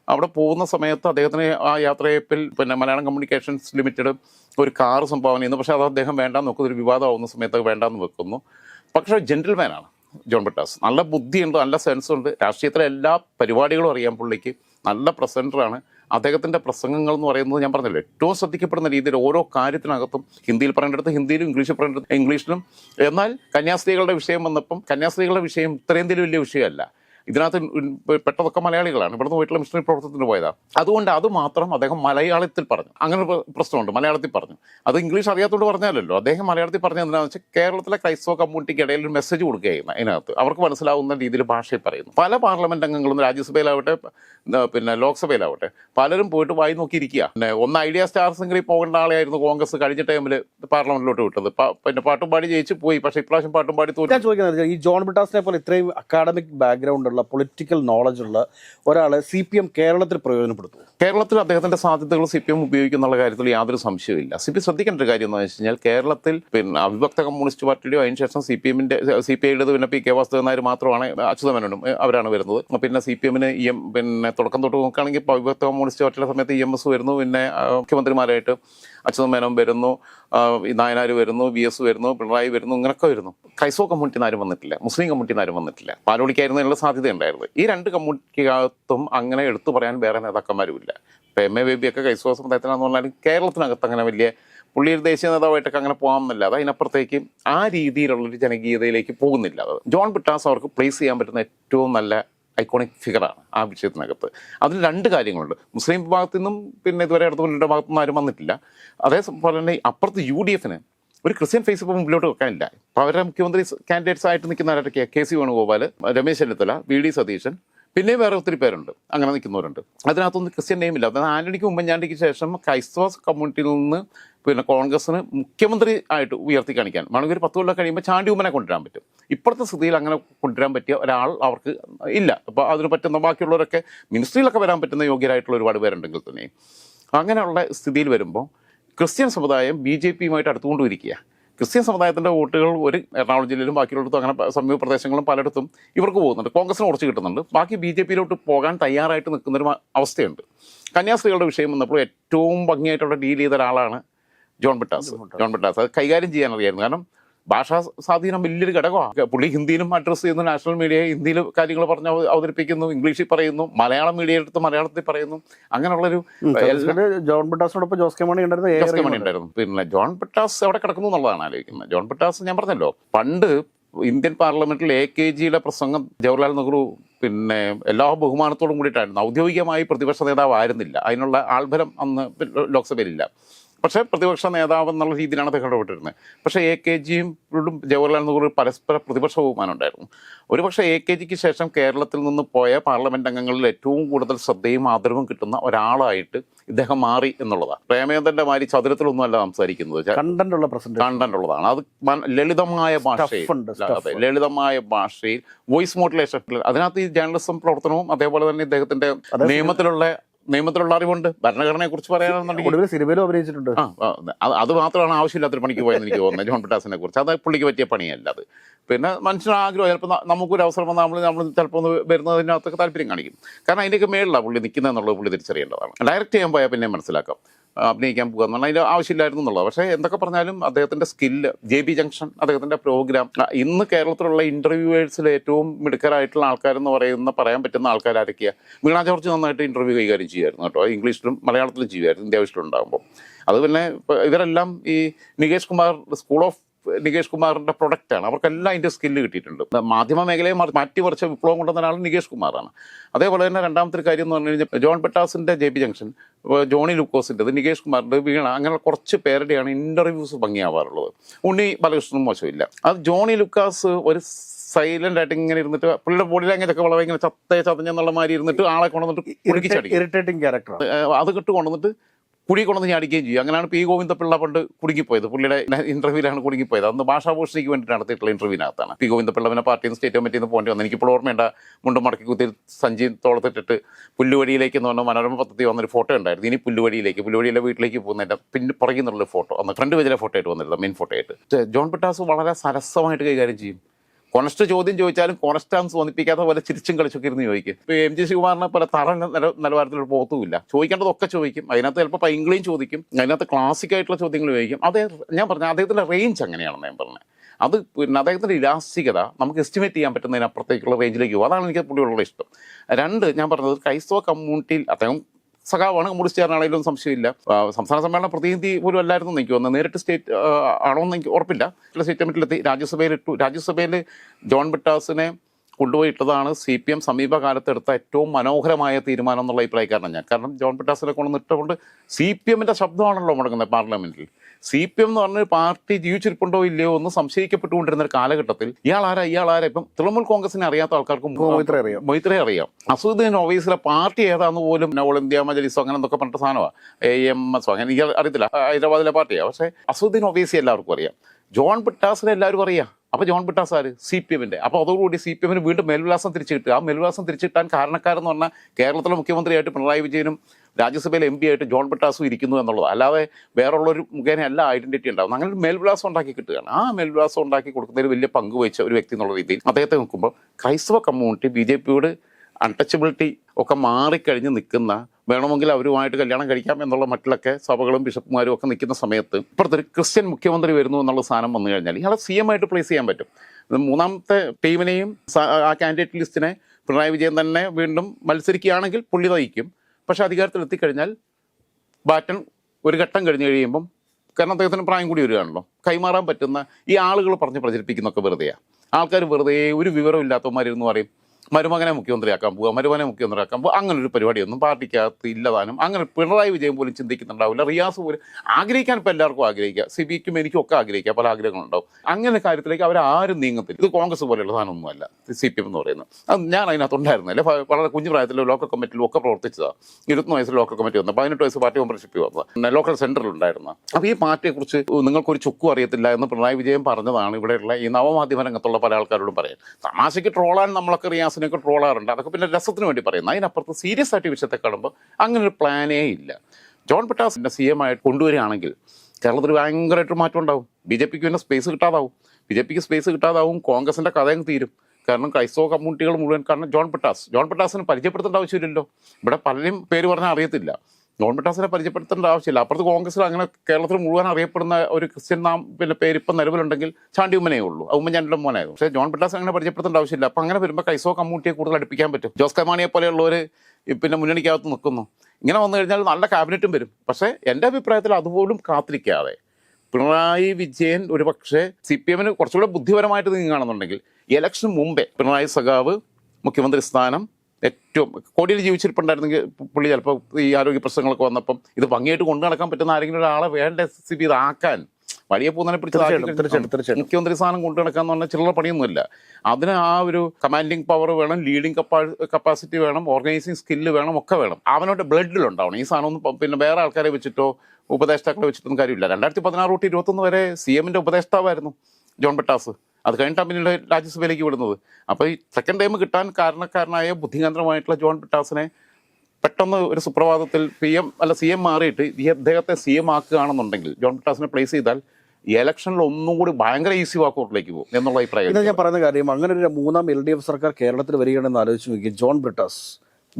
അവിടെ പോകുന്ന സമയത്ത് അദ്ദേഹത്തിന് ആ യാത്രയപ്പിൽ പിന്നെ മലയാളം കമ്മ്യൂണിക്കേഷൻസ് ലിമിറ്റഡ് ഒരു കാറ് സംഭാവന ചെയ്യുന്നു പക്ഷേ അത് അദ്ദേഹം വേണ്ടാന്ന് നോക്കുന്ന ഒരു വിവാദമാവുന്ന സമയത്ത് വേണ്ടാന്ന് വെക്കുന്നു. പക്ഷേ ജെന്റിൽമാനാണ് ജോൺ ബട്ടാസ്. നല്ല ബുദ്ധിയുണ്ട് നല്ല സെൻസ് ഉണ്ട്. രാഷ്ട്രീയത്തിലെ എല്ലാ പരിപാടികളും അറിയാൻ പുള്ളിക്ക്. നല്ല പ്രസന്ററാണ് അദ്ദേഹത്തിന്റെ പ്രസംഗങ്ങൾ എന്ന് പറയുന്നത് ഞാൻ പറഞ്ഞില്ല ഏറ്റവും ശ്രദ്ധിക്കപ്പെടുന്ന രീതിയിൽ ഓരോ കാര്യത്തിനകത്തും ഹിന്ദിയിൽ പറയേണ്ടടുത്ത് ഹിന്ദിയിലും ഇംഗ്ലീഷിൽ പറയേണ്ടത് ഇംഗ്ലീഷിലും. എന്നാൽ കന്യാസ്ത്രീകളുടെ വിഷയം വന്നപ്പം കന്യാസ്ത്രീകളുടെ വിഷയം ഇത്രയും വലിയ വിഷയമല്ല. ഇതിനകത്ത് പെട്ടതൊക്കെ മലയാളികളാണ്. ഇവിടുന്ന് വീട്ടിലെ മിഷണറി പ്രവർത്തനത്തിന് പോയതാണ് അതുകൊണ്ട് അത് മാത്രം അദ്ദേഹം മലയാളത്തിൽ പറഞ്ഞു. അങ്ങനെ പ്രശ്നമുണ്ട്. മലയാളത്തിൽ പറഞ്ഞു. അത് ഇംഗ്ലീഷ് അറിയാത്തതുകൊണ്ട് പറഞ്ഞാലല്ലോ. അദ്ദേഹം മലയാളത്തിൽ പറഞ്ഞ എന്താണെന്ന് വെച്ചാൽ കേരളത്തിലെ ക്രൈസ്തവ കമ്മ്യൂണിറ്റിക്ക് ഇടയിൽ ഒരു മെസ്സേജ് കൊടുക്കുകയാണ് അതിനകത്ത്. അവർക്ക് മനസ്സിലാവുന്ന രീതിയിൽ ഭാഷയിൽ പറയുന്നു. പല പാർലമെന്റ് അംഗങ്ങളും രാജ്യസഭയിലാവട്ടെ പിന്നെ ലോക്സഭയിലാവട്ടെ പലരും പോയിട്ട് വായി നോക്കിയിരിക്കുക പിന്നെ ഒന്ന് ഐഡിയ സ്റ്റാർ സിംഗറിൽ പോകേണ്ട ആളെയായിരുന്നു കോൺഗ്രസ് കഴിഞ്ഞ ടൈമിൽ പാർലമെന്റിലോട്ട് വിട്ടത്. പിന്നെ പാട്ടും പാടി ജയിച്ച് പോയി. പക്ഷേ ഇപ്രാവശ്യം പാട്ടും പാടി തോന്നി ചോദിക്കുന്നത് ഈ ജോൺ ബിട്ടാസിനെ പോലെ ഇത്രയും അക്കാഡമിക് ബാക്ക്ഗ്രൗണ്ട് ഉള്ള പൊളിറ്റിക്കൽ നോളജ് ഉള്ള ഒരാളെ സി പി എം കേരളത്തിൽ പ്രയോജനപ്പെടുത്തും കേരളത്തിൽ അദ്ദേഹത്തിന്റെ സാധ്യതകൾ സി പി എം ഉപയോഗിക്കുന്നുള്ള കാര്യത്തിൽ യാതൊരു സംശയവുമില്ല. സി പി ശ്രദ്ധിക്കേണ്ട ഒരു കാര്യം എന്ന് വെച്ച് കഴിഞ്ഞാൽ കേരളത്തിൽ പിന്നെ അവിഭക്ത കമ്മ്യൂണിസ്റ്റ് പാർട്ടിയുടെയോ അതിനുശേഷം സി പി എമ്മിന്റെ സി പി ഐയുടെ പിന്നെ പി കെ വാസുദേവൻ നായർ മാത്രമാണ് അച്യുതമേനോനും അവരാണ് വരുന്നത്. പിന്നെ സി പി എമ്മിന് ഇ എം പിന്നെ തുടക്കം തൊട്ട് നോക്കുകയാണെങ്കിൽ അവിഭക്ത കമ്മ്യൂണിസ്റ്റ് പാർട്ടിയുടെ സമയത്ത് ഇ എം എസ് വരുന്നു. പിന്നെ ആ, മുഖ്യമന്ത്രിമാരായിട്ട് അച്യുതമേനോൻ വരുന്നു നായനാർ വരുന്നു വി എസ് വരുന്നു പിണറായി വരുന്നു ഇങ്ങനെയൊക്കെ വരുന്നു. ക്രൈസ്തവ കമ്മ്യൂണിറ്റി ആരും വന്നിട്ടില്ല മുസ്ലിം കമ്മ്യൂണിറ്റി ആരും വന്നിട്ടില്ല. പാലോളിക്കായിരുന്നതിനുള്ള സാധ്യത ഉണ്ടായിരുന്നു ഈ രണ്ട് കമ്മ്യൂണിറ്റിക്കകത്തും അങ്ങനെ എടുത്തു പറയാൻ വേറെ നേതാക്കന്മാരുമില്ല. ഇപ്പം എം എ ബേബിയൊക്കെ ക്രൈസ്തവ സമുദായത്തിനാന്ന് പറഞ്ഞാലും കേരളത്തിനകത്ത് അങ്ങനെ വലിയ പുള്ളി ഒരു ദേശീയ നേതാവായിട്ടൊക്കെ അങ്ങനെ പോകാമെന്നല്ലാതെ അതിനപ്പുറത്തേക്ക് ആ രീതിയിലുള്ളൊരു ജനകീയതയിലേക്ക് പോകുന്നില്ല. അത് ജോൺ ബിട്ടാസ് അവർക്ക് പ്ലേസ് ചെയ്യാൻ പറ്റുന്ന ഏറ്റവും നല്ല ഐക്കോണിക് ഫിഗറാണ് ആ വിഷയത്തിനകത്ത്. അതിൽ രണ്ട് കാര്യങ്ങളുണ്ട്. മുസ്ലിം വിഭാഗത്തിൽ നിന്നും പിന്നെ ഇതുവരെ അടുത്ത അടുത്തുകൊണ്ടിന്റെ ഭാഗത്തു നിന്നും ആരും വന്നിട്ടില്ല. അതേപോലെ തന്നെ അപ്പുറത്ത് യു ഡി എഫിന് ഒരു ക്രിസ്ത്യൻ ഫേസ് ഇപ്പോൾ മുമ്പിലോട്ട് വെക്കാനില്ല. അവരുടെ മുഖ്യമന്ത്രി കാൻഡിഡേറ്റ്സ് ആയിട്ട് നിൽക്കുന്നവരൊക്കെ K C Venugopal Ramesh Chennithala V D Satheesan പിന്നെ വേറെ ഒത്തിരി പേരുണ്ട്. അങ്ങനെ നിൽക്കുന്നവരുണ്ട്. അതിനകത്തൊന്നും ക്രിസ്ത്യൻ നെയിമില്ല അതായത് ആന്റണിക്ക് ഉമ്മൻചാണ്ടിക്ക് ശേഷം ക്രൈസ്തവ കമ്മ്യൂണിറ്റിയിൽ നിന്ന് പിന്നെ കോൺഗ്രസിന് മുഖ്യമന്ത്രി ആയിട്ട് ഉയർത്തി കാണിക്കാൻ. വേണമെങ്കിൽ ഒരു പത്ത് കൊല്ലം കഴിയുമ്പോൾ ചാണ്ടി ഉമ്മനെ കൊണ്ടുവരാൻ പറ്റും. ഇപ്പോഴത്തെ സ്ഥിതിയിൽ അങ്ങനെ കൊണ്ടുവരാൻ പറ്റിയ ഒരാൾ അവർക്ക് ഇല്ല. അപ്പോൾ അതിന് പറ്റുന്ന ബാക്കിയുള്ളവരൊക്കെ മിനിസ്ട്രിയിലൊക്കെ വരാൻ പറ്റുന്ന യോഗ്യരായിട്ടുള്ള ഒരുപാട് പേരുണ്ടെങ്കിൽ തന്നെയും അങ്ങനെയുള്ള സ്ഥിതിയിൽ വരുമ്പോൾ ക്രിസ്ത്യൻ സമുദായം ബി ജെ പിയുമായിട്ട് അടുത്തുകൊണ്ടിരിക്കുക ക്രിസ്ത്യൻ സമുദായത്തിന്റെ വോട്ടുകൾ ഒരു എറണാകുളം ജില്ലയിലും ബാക്കിയുള്ളിടത്തും അങ്ങനെ സമീപ പ്രദേശങ്ങളും പലയിടത്തും ഇവർക്ക് പോകുന്നുണ്ട്. കോൺഗ്രസിന് കുറച്ച് കിട്ടുന്നുണ്ട്. ബാക്കി ബി ജെ പിയിലോട്ട് പോകാൻ തയ്യാറായിട്ട് നിൽക്കുന്നൊരു അവസ്ഥയുണ്ട്. കന്യാസ്ത്രീകളുടെ വിഷയം വന്നപ്പോൾ ഏറ്റവും ഭംഗിയായിട്ടുള്ള ഡീൽ ചെയ്ത ഒരാളാണ് ജോൺ ബിട്ടാസ്. ജോൺ ബിട്ടാസ്. അത് കൈകാര്യം ചെയ്യാൻ അറിയായിരുന്നു. കാരണം ഭാഷാ സ്വാധീനം വലിയൊരു ഘടകമാണ്. പുള്ളി ഹിന്ദിയിലും അഡ്രസ്സ് ചെയ്യുന്നു നാഷണൽ മീഡിയ ഹിന്ദിയിൽ കാര്യങ്ങൾ പറഞ്ഞ് അവ- അവതരിപ്പിക്കുന്നു ഇംഗ്ലീഷിൽ പറയുന്നു മലയാളം മീഡിയ എടുത്ത് മലയാളത്തിൽ പറയുന്നു. അങ്ങനെയുള്ളൊരു ജോൺ ബിട്ടാസിനോടൊപ്പം ജോസ് കെ മണി ഉണ്ടായിരുന്ന ജോസ് കെ മണി ഉണ്ടായിരുന്നു. പിന്നെ ജോൺ ബിട്ടാസ് എവിടെ കിടക്കുന്നു എന്നുള്ളതാണ് ആലോചിക്കുന്നത്. ജോൺ ബിട്ടാസ് ഞാൻ പറഞ്ഞല്ലോ പണ്ട് ഇന്ത്യൻ പാർലമെന്റിൽ എ കെ ജിയുടെ പ്രസംഗം ജവഹർലാൽ നെഹ്റു പിന്നെ എല്ലാ ബഹുമാനത്തോടും കൂടിയിട്ടായിരുന്നു. ഔദ്യോഗികമായി പ്രതിപക്ഷ നേതാവായിരുന്നില്ല അതിനുള്ള ആൾബലം അന്ന് ലോക്സഭയിലില്ല. പക്ഷേ പ്രതിപക്ഷ നേതാവ് എന്നുള്ള രീതിയിലാണ് അദ്ദേഹം ഇടപെട്ടിരുന്നത്. പക്ഷേ എ കെ ജിയും ജവഹർലാൽ നെഹ്റു പരസ്പര പ്രതിപക്ഷ ബഹുമാനം ഉണ്ടായിരുന്നു. ഒരുപക്ഷെ എ കെ ജിക്ക് ശേഷം കേരളത്തിൽ നിന്ന് പോയ പാർലമെന്റ് അംഗങ്ങളിൽ ഏറ്റവും കൂടുതൽ ശ്രദ്ധയും ആദരവും കിട്ടുന്ന ഒരാളായിട്ട് ഇദ്ദേഹം മാറി എന്നുള്ളതാണ്. പ്രേമേന്ദ്രന്റെ മാതിരി ചതുരത്തിലൊന്നുമല്ല സംസാരിക്കുന്നത്. കണ്ടന്റുള്ള കണ്ടന്റ് ഉള്ളതാണ് അത് ലളിതമായ ഭാഷയിൽ. ലളിതമായ ഭാഷയിൽ. വോയിസ് മോഡുലേഷൻ അതിനകത്ത് ഈ ജേർണലിസം പ്രവർത്തനവും അതേപോലെ തന്നെ ഇദ്ദേഹത്തിന്റെ നിയമത്തിലുള്ള നിയമത്തിലുള്ള അറിവുണ്ട്. ഭരണഘടനയെ കുറിച്ച് പറയാനുണ്ടെങ്കിൽ സിനിമയിലും അഭിനയിച്ചിട്ടുണ്ട്. അത് മാത്രമാണ് ആവശ്യമില്ലാത്തൊരു പണിക്ക് പോയെന്ന് എനിക്ക് തോന്നുന്നത്. ജോൺ പിട്ടാസിനെ കുറിച്ച്. അത് പുള്ളിക്ക് പറ്റിയ പണിയല്ല അത്. പിന്നെ മനുഷ്യന് ആഗ്രഹം ചിലപ്പോൾ നമുക്കൊരു അവസരം വന്നാൽ നമ്മൾ നമ്മൾ ചിലപ്പോൾ ഒന്ന് വരുന്നതിനകത്തൊക്കെ താല്പര്യം കാണിക്കും. കാരണം അതിന്റെയൊക്കെ മേളിലാണ് പുള്ളി നിൽക്കുന്നത് എന്നുള്ളത് പുള്ളി തിരിച്ചറിയേണ്ടതാണ്. ഡയറക്റ്റ് ചെയ്യാൻ പോയാൽ പിന്നെ മനസ്സിലാക്കാം. അഭിനയിക്കാൻ പോകുക എന്ന് പറഞ്ഞാൽ അതിന്റെ ആവശ്യമില്ലായിരുന്നു എന്നുള്ളത്. പക്ഷേ എന്തൊക്കെ പറഞ്ഞാലും അദ്ദേഹത്തിന്റെ സ്കില്ല് ജെ ബി ജംഗ്ഷൻ അദ്ദേഹത്തിന്റെ പ്രോഗ്രാം ഇന്ന് കേരളത്തിലുള്ള ഇന്റർവ്യൂവേഴ്സിൽ ഏറ്റവും മിടുക്കരായിട്ടുള്ള ആൾക്കാരെന്ന് പറയുന്ന പറയാൻ പറ്റുന്ന ആൾക്കാരായിരിക്കുക വീണ ജോർജ് നന്നായിട്ട് ഇന്റർവ്യൂ കൈകാര്യം ചെയ്യുമായിരുന്നു കേട്ടോ. ഇംഗ്ലീഷിലും മലയാളത്തിലും ചെയ്യുമായിരുന്നു. ഇന്ത്യ വിഷയത്തിലുണ്ടാകുമ്പോൾ അതുപോലെ ഇവരെല്ലാം ഈ നികേഷ് കുമാർ സ്കൂൾ ഓഫ് നികേഷ് കുമാറിന്റെ പ്രൊഡക്റ്റാണ് അവർക്കെല്ലാം അതിന്റെ സ്കില്ല് കിട്ടിയിട്ടുണ്ട്. മാധ്യമ മേഖലയെ മാറി- മാറ്റിമറിച്ച വിപ്ലവം കൊണ്ടുവന്ന ആൾ നികേഷ് കുമാറാണ്. അതേപോലെ തന്നെ രണ്ടാമത്തെ കാര്യം എന്ന് പറഞ്ഞു കഴിഞ്ഞാൽ ജോൺ പെട്ടാസിന്റെ ജെ പി ജംഗ്ഷൻ ജോണി അത് നികേഷ് കുമാറിന്റെ വീണ അങ്ങനെ കുറച്ച് പേരുടെയാണ് ഇന്റർവ്യൂസ് ഭംഗിയാവാറുള്ളത്. ഉണ്ണി ബാലകൃഷ്ണനും മോശമില്ല. അത് ജോണി ലുക്കാസ് ഒരു സൈലന്റ് ആയിട്ട് ഇങ്ങനെ ഇരുന്നിട്ട് പുള്ളിയുടെ ബോഡി ലാംഗ്വേജ് ഒക്കെ വളരെ ഇങ്ങനെ ചത്തേ ചതഞ്ഞെന്നുള്ള മാതിരി ഇരുന്നിട്ട് ആളെ കൊണ്ടുവന്നിട്ട് ഇറിറ്റേറ്റിംഗ് ക്യാരക്ടറാണ് ഏഹ് അത് കിട്ട് കൊണ്ടുവന്നിട്ട് കുടി കൊണ്ടുവന്ന് ചാടിക്കുകയും ചെയ്യും. അങ്ങനെയാണ് പി ഗോവിന്ദപിള്ള പണ്ട് കുടുങ്ങിപ്പോയത്. പുള്ളിയുടെ ഇന്റർവ്യൂവിലാണ് കുടുങ്ങിപ്പോയത്. അന്ന് ഭാഷാഭൂഷണിക്ക് വേണ്ടി നടത്തിയിട്ടുള്ള ഇന്റർവ്യൂവിനകത്താണ് പി ഗോവിന്ദപിള്ളവിനെ പാർട്ടിയിൽ നിന്ന് സ്റ്റേറ്റ് കമ്മിറ്റിയിൽ നിന്ന് പോകേണ്ടി വന്നു. എനിക്കിപ്പോൾ ഓർമ്മയുണ്ട് മുണ്ടും മടക്കി കുത്തി സഞ്ചി തോളത്തിട്ടിട്ട് പുല്ലുവഴിയിലേക്ക് എന്ന് പറഞ്ഞാൽ മനോരമ പദ്ധതി വന്നൊരു ഫോട്ടോ ഉണ്ടായിരുന്നു. ഇനി പുല്ലുവഴിയിലേക്ക് പുല്ലുവഴിയിലെ വീട്ടിലേക്ക് പോകുന്നതിന്റെ പിന്നെ പുറകിൽ നിന്നുള്ള ഫോട്ടോ. അന്ന് ഫ്രണ്ട് പേജിലെ ഫോട്ടോ ആയിട്ട് വന്നിരുന്നു മെയിൻ ഫോട്ടോ ആയിട്ട്. ജോൺ പിട്ടാസ് വളരെ സരസമായിട്ട് കൈകാര്യം ചെയ്യും. കൊണസ്റ്റ് ചോദ്യം ചോദിച്ചാലും കൊണസ്റ്റാൻസ് തോന്നിപ്പിക്കാത്ത പോലെ ചിരിച്ചും കളിച്ചൊക്കെ ഇരുന്ന് ചോദിക്കും. ഇപ്പൊ എം ജി ശിവകുമാറിനെ പോലെ തറ നില നിലവാരത്തിലൊരു പോത്തുമില്ല. ചോദിക്കേണ്ടതൊക്കെ ചോദിക്കും. അതിനകത്ത് ചിലപ്പോൾ പൈങ്കിളിയും ചോദിക്കും. അതിനകത്ത് ക്ലാസിക് ആയിട്ടുള്ള ചോദ്യങ്ങൾ ചോദിക്കും. അതേ ഞാൻ പറഞ്ഞ അദ്ദേഹത്തിന്റെ റേഞ്ച് അങ്ങനെയാണെന്ന് ഞാൻ പറഞ്ഞത് അത് പിന്നെ അദ്ദേഹത്തിന്റെ ഇലാസ്തികത നമുക്ക് എസ്റ്റിമേറ്റ് ചെയ്യാൻ പറ്റുന്നതിനപ്പുറത്തേക്കുള്ള റേഞ്ചിലേക്ക് പോകും അതാണ് എനിക്ക് പുള്ളിയുള്ള ഇഷ്ടം. രണ്ട് ഞാൻ പറഞ്ഞത് ക്രൈസ്തവ കമ്മ്യൂണിറ്റിയിൽ അദ്ദേഹം സഖാവാണ് കമ്മ്യൂണിസ്റ്റ് ചേർന്നാണെങ്കിലും സംശയമില്ല. സംസ്ഥാന സമ്മേളന പ്രതിനിധി പോലും അല്ലായിരുന്നു എനിക്ക് തോന്നുന്നത് നേരിട്ട് സ്റ്റേറ്റ് ആണോ എന്ന് എനിക്ക് ഉറപ്പില്ല. സ്റ്റേറ്റ് കമ്മിറ്റിയിലെത്തി രാജ്യസഭയിൽ ഇട്ടു രാജ്യസഭയിൽ ജോൺ ബിട്ടാസിനെ കൊണ്ടുപോയി ഇട്ടതാണ് സി പി എം സമീപകാലത്ത് എടുത്ത ഏറ്റവും മനോഹരമായ തീരുമാനം എന്നുള്ള അഭിപ്രായക്കാരനാണ് ഞാൻ. കാരണം ജോൺ ബിട്ടാസിനെ കൊണ്ട് നിട്ടുകൊണ്ട് സി പി എമ്മിന്റെ ശബ്ദമാണല്ലോ മുടങ്ങുന്നത് പാർലമെന്റിൽ സി പി എം എന്ന് പറഞ്ഞ ഒരു പാർട്ടി ജീവിച്ചിരിപ്പുണ്ടോ ഇല്ലയോ എന്ന് സംശയിക്കപ്പെട്ടുകൊണ്ടിരുന്ന ഒരു കാലഘട്ടത്തിൽ ഇയാൾ ആരാ? ഇയാൾ ആരാ? ഇപ്പം തൃണമൂൽ കോൺഗ്രസിനെ അറിയാത്ത ആൾക്കാർക്ക് മൊയ്ത്രേ അറിയാം. മൊയ്ത്രേ അറിയാം. അസുദ്ദീൻ ഒവൈസിലെ പാർട്ടി ഏതാന്ന് പോലും ഓൾ ഇന്ത്യ മജലിസോ അങ്ങനെ എന്തൊക്കെ പറഞ്ഞ സാധനമാണ് എ എം എസ് അങ്ങനെ അറിയത്തില്ല. ഹൈദരാബാദിലെ പാർട്ടിയാണ് പക്ഷേ അസുദ്ദീൻ ഒവൈസി എല്ലാവർക്കും അറിയാം. ജോൺ പിട്ടാസിനെ എല്ലാവരും അറിയാം. അപ്പൊ ജോൺ ബിട്ടാസ് ആര്? സി പി എമ്മിന്റെ. അപ്പൊ അതോടുകൂടി സി പി എമ്മിന് വീണ്ടും മേൽവിലാസം തിരിച്ചു കിട്ടുക ആ മേൽവിലാസം തിരിച്ചു കിട്ടാൻ കാരണക്കാരെന്ന് പറഞ്ഞാൽ കേരളത്തിലെ മുഖ്യമന്ത്രിയായിട്ട് പിണറായി വിജയനും രാജ്യസഭയിലെ എം പി ആയിട്ട് ജോൺ ബിട്ടാസും ഇരിക്കുന്നു എന്നുള്ളത്. അല്ലാതെ വേറുള്ളൊരു മുഖേന അല്ല ഐഡന്റിറ്റി ഉണ്ടാവും അങ്ങനെ ഒരു മേൽവിലാസം ഉണ്ടാക്കി കിട്ടുകയാണ്. ആ മേൽവിലാസം ഉണ്ടാക്കി കൊടുക്കുന്നതിൽ വലിയ പങ്ക് വഹിച്ച ഒരു വ്യക്തി എന്നുള്ള രീതിയിൽ അദ്ദേഹത്തെ നോക്കുമ്പോൾ ക്രൈസ്തവ കമ്മ്യൂണിറ്റി ബി ജെ പിയോട് അൺടച്ചബിലിറ്റി ഒക്കെ മാറിക്കഴിഞ്ഞ് നിൽക്കുന്ന വേണമെങ്കിൽ അവരുമായിട്ട് കല്യാണം കഴിക്കാം എന്നുള്ള മറ്റിലൊക്കെ സഭകളും ബിഷപ്പുമാരും ഒക്കെ നിൽക്കുന്ന സമയത്ത് ഇപ്പുറത്തൊരു ക്രിസ്ത്യൻ മുഖ്യമന്ത്രി വരുന്നു എന്നുള്ള സാധനം വന്നു കഴിഞ്ഞാൽ ഇയാളെ സി എം ആയിട്ട് പ്ലേസ് ചെയ്യാൻ പറ്റും. മൂന്നാമത്തെ ടീമിനെയും ആ കാൻഡിഡേറ്റ് ലിസ്റ്റിനെ പിണറായി വിജയൻ തന്നെ വീണ്ടും മത്സരിക്കുകയാണെങ്കിൽ പുള്ളി നയിക്കും. പക്ഷെ അധികാരത്തിൽ എത്തിക്കഴിഞ്ഞാൽ ബാറ്റൺ ഒരു ഘട്ടം കഴിഞ്ഞ് കഴിയുമ്പം കാരണം അദ്ദേഹത്തിന് പ്രായം കൂടി വരികയാണല്ലോ. കൈമാറാൻ പറ്റുന്ന ഈ ആളുകൾ പറഞ്ഞ് പ്രചരിപ്പിക്കുന്നൊക്കെ വെറുതെയാണ് ആൾക്കാർ വെറുതെ ഒരു വിവരം ഇല്ലാത്തവന്മാരിരുന്ന് പറയും മരുമകനെ മുഖ്യമന്ത്രിയാക്കാൻ പോവുക മരുമകനെ മുഖ്യമന്ത്രിയാക്കാൻ പോവുക അങ്ങനെ ഒരു പരിപാടിയൊന്നും പാർട്ടിക്കകത്ത് ഇല്ലതാനും അങ്ങനെ പിണറായി വിജയൻ പോലും ചിന്തിക്കുന്നുണ്ടാവില്ല. റിയാസ് പോലും ആഗ്രഹിക്കാൻ ഇപ്പം എല്ലാവർക്കും ആഗ്രഹിക്കാം സി ബിക്കും എനിക്കും ഒക്കെ ആഗ്രഹിക്കാം പല ആഗ്രഹങ്ങളുണ്ടാവും. അങ്ങനെ കാര്യത്തിലേക്ക് അവർ ആരും നീങ്ങത്തില്ല. ഇത് കോൺഗ്രസ് പോലെയുള്ള സാധനമൊന്നുമല്ല സി പി എം എന്ന് പറയുന്നത്. അത് ഞാൻ അതിനകത്തുണ്ടായിരുന്നില്ല വളരെ കുഞ്ഞു പ്രായത്തിൽ ലോക്കൽ കമ്മിറ്റിയിലും ഒക്കെ പ്രവർത്തിച്ചതാണ് ഇരുപത്തൊന്ന് വയസ്സിൽ ലോക്കൽ കമ്മിറ്റി വന്നത് പതിനെട്ട് വയസ്സ് പാർട്ടി മെമ്പർഷിപ്പ് വന്നത്. ലോക്കൽ സെന്ററിൽ ഉണ്ടായിരുന്ന അപ്പോൾ ഈ പാർട്ടിയെക്കുറിച്ച് നിങ്ങൾക്കൊരു ചുക്കും അറിയത്തില്ല എന്ന് പിണറായി വിജയൻ പറഞ്ഞതാണ് ഇവിടെയുള്ള ഈ നവമാധ്യമ രംഗത്തുള്ള പല ആൾക്കാരോടും പറയാൻ. തമാശയ്ക്ക് ട്രോളാൻ നമ്മളൊക്കെ റിയാസിനൊക്കെ ട്രോളാറുണ്ട് അതൊക്കെ പിന്നെ രസത്തിന് വേണ്ടി പറയുന്നത് അതിനപ്പുറത്ത് സീരിയസ് ആയിട്ട് വിഷയത്തെ കാണുമ്പോൾ അങ്ങനെ ഒരു പ്ലാനേ ഇല്ല. ജോൺ പിട്ടാസിന്റെ സി എം ആയിട്ട് കൊണ്ടുവരികയാണെങ്കിൽ കേരളത്തിൽ ഭയങ്കരമായിട്ട് മാറ്റം ഉണ്ടാവും. ബി ജെ പിക്ക് പിന്നെ സ്പേസ് കിട്ടാതാവും. ബി ജെ പിക്ക് സ്പേസ് കിട്ടാതാവും കോൺഗ്രസിന്റെ കഥയും തീരും. കാരണം ക്രൈസ്തവ കമ്മ്യൂണിറ്റികൾ മുഴുവൻ കാരണം ജോൺ പെട്ടാസ്. ജോൺ പിട്ടാസിന് പരിചയപ്പെടുത്തേണ്ട ആവശ്യമില്ലല്ലോ. ഇവിടെ പലരും പേര് പറഞ്ഞാൽ അറിയത്തില്ല. ജോൺ പിട്ടാസിനെ പരിചയപ്പെടുത്തേണ്ട ആവശ്യമില്ല. അപ്പുറത്ത് കോൺഗ്രസ്സിൽ അങ്ങനെ കേരളത്തിൽ മുഴുവൻ അറിയപ്പെടുന്ന ഒരു ക്രിസ്ത്യൻ നാം പിന്നെ പേര് ഇപ്പം നിലവിലുണ്ടെങ്കിൽ ചാണ്ടി ഉമ്മനേ ഉള്ളൂ. ഉമ്മൻ ഉമ്മൻചാണ്ടിയുടെ മോനായിരുന്നു പക്ഷേ ജോൺ പിട്ടാസ് അങ്ങനെ പരിചയപ്പെടുത്തേണ്ട ആവശ്യമില്ല. അപ്പം അങ്ങനെ വരുമ്പോൾ കൈസോ കമ്മ്യൂണിറ്റിയെ കൂടുതൽ അടുപ്പിക്കാൻ പറ്റും. ജോസ് കമാണിയെ പോലെയുള്ളവർ പിന്നെ മുന്നണിക്കകത്ത് നിൽക്കുന്നു. ഇങ്ങനെ വന്നു കഴിഞ്ഞാൽ നല്ല ക്യാബിനറ്റും വരും. പക്ഷേ എന്റെ അഭിപ്രായത്തിൽ അതുപോലും കാത്തിരിക്കാതെ പിണറായി വിജയൻ ഒരു പക്ഷേ സി പി എമ്മിന് കുറച്ചുകൂടെ ബുദ്ധിപരമായിട്ട് നീങ്ങുകയാണെന്നുണ്ടെങ്കിൽ ഇലക്ഷൻ മുമ്പേ പിണറായി സഖാവ് മുഖ്യമന്ത്രി സ്ഥാനം ഏറ്റവും കോടിയിൽ ജീവിച്ചിരിപ്പുണ്ടായിരുന്നെങ്കിൽ പുള്ളി ചിലപ്പോൾ ഈ ആരോഗ്യ പ്രശ്നങ്ങളൊക്കെ വന്നപ്പം ഇത് ഭംഗിയായിട്ട് കൊണ്ടു നടക്കാൻ പറ്റുന്ന ആരെങ്കിലും ഒരാളെ വേണ്ട എസ് സി പി ഇതാക്കാൻ വലിയ പൂന്നനെ പിടിച്ച്. മുഖ്യമന്ത്രി സ്ഥാനം കൊണ്ടു നടക്കാന്ന് പറഞ്ഞാൽ ചില്ലറ പണിയൊന്നുമില്ല. അതിന് ആ ഒരു കമാൻഡിങ് പവർ വേണം ലീഡിങ് കപ്പാസിറ്റി വേണം ഓർഗനൈസിങ് സ്കില്ല് വേണം ഒക്കെ വേണം. അവനോട് ബ്ലഡിലുണ്ടാവണം ഈ സാധനം ഒന്നും പിന്നെ വേറെ ആൾക്കാരെ വെച്ചിട്ടോ ഉപദേഷ്ടാക്കളെ വെച്ചിട്ടൊന്നും കാര്യമില്ല. രണ്ടായിരത്തി പതിനാറ് തൊട്ട് ഇരുപത്തൊന്ന് വരെ സി എമ്മിന്റെ ഉപദേഷ്ടാവായിരുന്നു ജോൺ ബെട്ടാസ്. അത് കഴിഞ്ഞിട്ടാണ് പിന്നീട് രാജ്യസഭയിലേക്ക് വിടുന്നത്. അപ്പോൾ ഈ സെക്കൻഡ് ടൈം കിട്ടാൻ കാരണക്കാരനായ ബുദ്ധികേന്ദ്രമായിട്ടുള്ള ജോൺ പിട്ടാസിനെ പെട്ടെന്ന് ഒരു സുപ്രഭാതത്തിൽ പി എം അല്ല സി എം മാറിയിട്ട് ഈ അദ്ദേഹത്തെ സി എം ആക്കുകയാണെന്നുണ്ടെങ്കിൽ ജോൺ പിട്ടാസിനെ പ്ലേസ് ചെയ്താൽ ഈ ഇലക്ഷനിൽ ഒന്നും കൂടി ഭയങ്കര ഈസി വാക്കൗട്ടിലേക്ക് പോകും എന്നുള്ള അഭിപ്രായം ഞാൻ പറയുന്ന കാര്യം അങ്ങനെ ഒരു മൂന്നാം എൽ ഡി എഫ് സർക്കാർ കേരളത്തിൽ വരികയാണെന്ന് ആലോചിച്ച് നോക്കി ജോൺ ബ്രിട്ടാസ്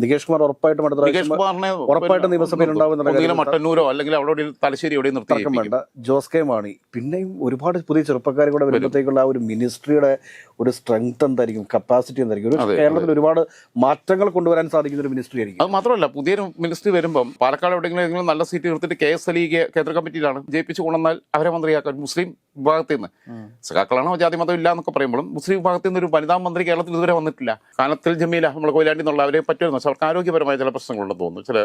നികേഷ് കുമാർ ഉറപ്പായിട്ടും അടുത്ത നികേഷ് കുമാറിനെ ഉറപ്പായിട്ടും നിയമസഭയിൽ ഉണ്ടാവും മട്ടന്നൂരോ അല്ലെങ്കിൽ അവിടെ തലശ്ശേരി എവിടെയും തർക്കം വേണ്ട. ജോസ് കെ മാണി. പിന്നെയും ഒരുപാട് പുതിയ ചെറുപ്പക്കാർ കൂടെ വരുമ്പോഴത്തേക്കുള്ള ആ ഒരു മിനിസ്ട്രിയുടെ ഒരു സ്ട്രെങ്ത് എന്തായിരിക്കും? കപ്പാസിറ്റി എന്തായിരിക്കും? ഒരു കേരളത്തിൽ ഒരുപാട് മാറ്റങ്ങൾ കൊണ്ടുവരാൻ സാധിക്കുന്ന ഒരു മിനിസ്ട്രി ആയിരിക്കും. അത് മാത്രമല്ല പുതിയൊരു മിനിസ്ട്രി വരുമ്പം പാലക്കാട് എവിടെയെങ്കിലും നല്ല സീറ്റ് നിർത്തിയിട്ട് കെ എസ് അലി കേന്ദ്ര കമ്മിറ്റിയിലാണ് ജയിപ്പിച്ചു കൊണ്ടുവന്നാൽ അവരെ മന്ത്രിയാക്കാൻ മുസ്ലിം വിഭാഗത്തിൽ നിന്ന്. സഖാക്കളാണോ ജാതി മതം ഇല്ല എന്നൊക്കെ പറയുമ്പോഴും മുസ്ലിം വിഭാഗത്തിൽ നിന്ന് ഒരു വനിതാ മന്ത്രി കേരളത്തിൽ ഇതുവരെ വന്നിട്ടില്ല. കാനത്തിൽ ജമീല നമ്മൾ കൊയിലാണ്ടി എന്നുള്ള അവരെ പറ്റുമായിരുന്നു. അവർക്ക് ആരോഗ്യപരമായ ചില പ്രശ്നങ്ങളുണ്ടെന്ന് തോന്നുന്നു. ചില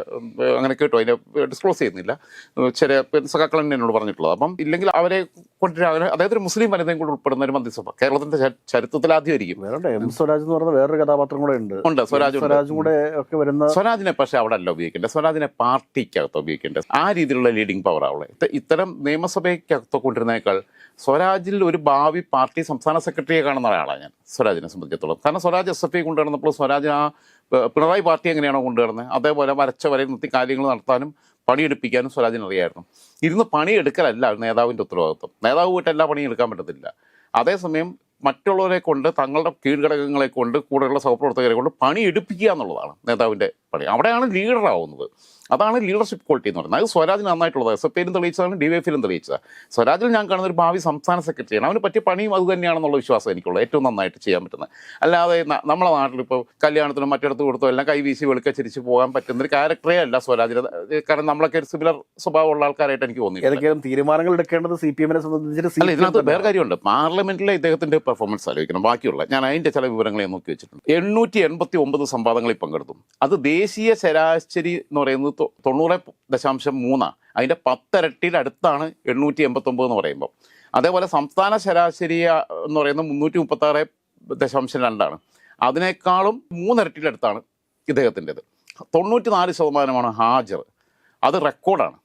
അങ്ങനെ കേട്ടോ. അതിനെ ഡിസ്ക്ലോസ് ചെയ്യുന്നില്ല. ചില സഖാക്കൾ തന്നെ എന്നോട് പറഞ്ഞിട്ടുള്ളത്. അപ്പം ഇല്ലെങ്കിൽ അവരെ കൊണ്ടുവരാൻ അതായത് ഒരു മുസ്ലിം വനിതയും കൂടെ ഉൾപ്പെടുന്ന ഒരു മന്ത്രിസഭ. കേരളത്തിന്റെ ചരി- ചരിത്രത്തിൽ ആദ്യമായിരിക്കും എം സ്വരാജ് എന്ന് പറഞ്ഞ വേറൊരു കഥാപാത്രം കൂടെ ഉണ്ട്. ഉണ്ട് സ്വരാജ് കൂടെ ഒക്കെ വരുന്ന സ്വരാജിനെ പക്ഷേ അവിടെ അല്ല ഉപയോഗിക്കേണ്ടത്. സ്വരാജിനെ പാർട്ടിക്കകത്ത് ഉപയോഗിക്കേണ്ടത്. ആ രീതിയിലുള്ള ലീഡിംഗ് പവർ അവളെ ഇത്ത- ഇത്തരം നിയമസഭയ്ക്കകത്ത് കൊണ്ടിരുന്നേക്കാൾ സ്വരാജിൽ ഒരു ഭാവി പാർട്ടി സംസ്ഥാന സെക്രട്ടറിയെ കാണുന്ന ഒരാളാണ് ഞാൻ. സ്വരാജിനെ സംബന്ധിച്ചിടത്തോളം. കാരണം സ്വരാജ് എസ് എഫ് ഐ കൊണ്ടുവന്നപ്പോൾ സ്വരാജ് ആ പിണറായി പാർട്ടി എങ്ങനെയാണോ കൊണ്ടുവരുന്നത്? അതേപോലെ വരച്ച വരെ നിർത്തി കാര്യങ്ങൾ നടത്താനും പണിയെടുപ്പിക്കാനും സ്വരാജിന് അറിയായിരുന്നു. ഇരുന്ന് പണിയെടുക്കലല്ല നേതാവിന്റെ ഉത്തരവാദിത്വം. നേതാവ് പോയിട്ട് എല്ലാ പണിയും എടുക്കാൻ പറ്റത്തില്ല. അതേസമയം മറ്റുള്ളവരെ കൊണ്ട് തങ്ങളുടെ കീഴ്ഘടകങ്ങളെ കൊണ്ട് കൂടെയുള്ള സഹപ്രവർത്തകരെ കൊണ്ട് പണി എടുപ്പിക്കുക എന്നുള്ളതാണ് നേതാവിന്റെ പണി. അവിടെയാണ് ലീഡറാവുന്നത്. അതാണ് ലീഡർഷിപ്പ് ക്വാളിറ്റി എന്ന് പറയുന്നത്. അത് സ്വരാജിന് നന്നായിട്ടുള്ളത്. എസ് എഫ് ഐയിലും തെളിയിച്ചതാണ് ഡി വൈ തെളിയിച്ചത്. സ്വരാജിൽ ഞാൻ കാണുന്ന ഒരു ഭാവി സംസ്ഥാന സെക്രട്ടറിയാണ് അവന് പറ്റിയ പണിയും അത് തന്നെയാണെന്നുള്ള വിശ്വാസം എനിക്കുള്ളത് ഏറ്റവും നന്നായിട്ട് ചെയ്യാൻ പറ്റുന്നത്. അല്ലാതെ നമ്മുടെ നമ്മളെ നാട്ടിൽ ഇപ്പോൾ കല്യാണത്തിനും മറ്റിടത്ത് കൊടുത്തോ എല്ലാം കൈവീശി വെളുക്ക ചിരിച്ച് പോകാൻ പറ്റുന്ന ഒരു ക്യാരക്ടറേ അല്ല സ്വരാജിന്. കാരണം നമ്മളൊക്കെ ഒരു സിമിലർ സ്വഭാവമുള്ള ആൾക്കാരായിട്ട് എനിക്ക് തോന്നി ഏതെങ്കിലും തീരുമാനങ്ങൾ എടുക്കേണ്ടത്? സി പി എമ്മിനെ സംബന്ധിച്ചിട്ട് അല്ല ഇതിനകത്ത് വേറെ കാര്യമുണ്ട് പാർലമെന്റിലെ ഇദ്ദേഹത്തിന്റെ പെർഫോമൻസ് ആലോചിക്കണം. ബാക്കിയുള്ള ഞാൻ അതിന്റെ ചില വിവരങ്ങളെ നോക്കി വെച്ചിട്ടുണ്ട്. എണ്ണൂറ്റി എൺപത്തി ഒമ്പത് സംവാദങ്ങളിൽ പങ്കെടുത്തു. അത് ദേശീയ ശരാശരി എന്ന് പറയുന്നത് തൊണ്ണൂറ് ദശാംശം മൂന്നാണ് അതിന്റെ പത്തരട്ടിയുടെ അടുത്താണ് എണ്ണൂറ്റി എൺപത്തൊമ്പത് എന്ന് പറയുമ്പോൾ അതേപോലെ സംസ്ഥാന ശരാശരി എന്ന് പറയുന്നത് മുന്നൂറ്റി മുപ്പത്താറ് ദശാംശം രണ്ടാണ്. അതിനേക്കാളും മൂന്നിരട്ടിയിലടുത്താണ് ഇദ്ദേഹത്തിന്റെത്. തൊണ്ണൂറ്റി നാല് ശതമാനമാണ് ഹാജർ. അത് റെക്കോർഡാണ്.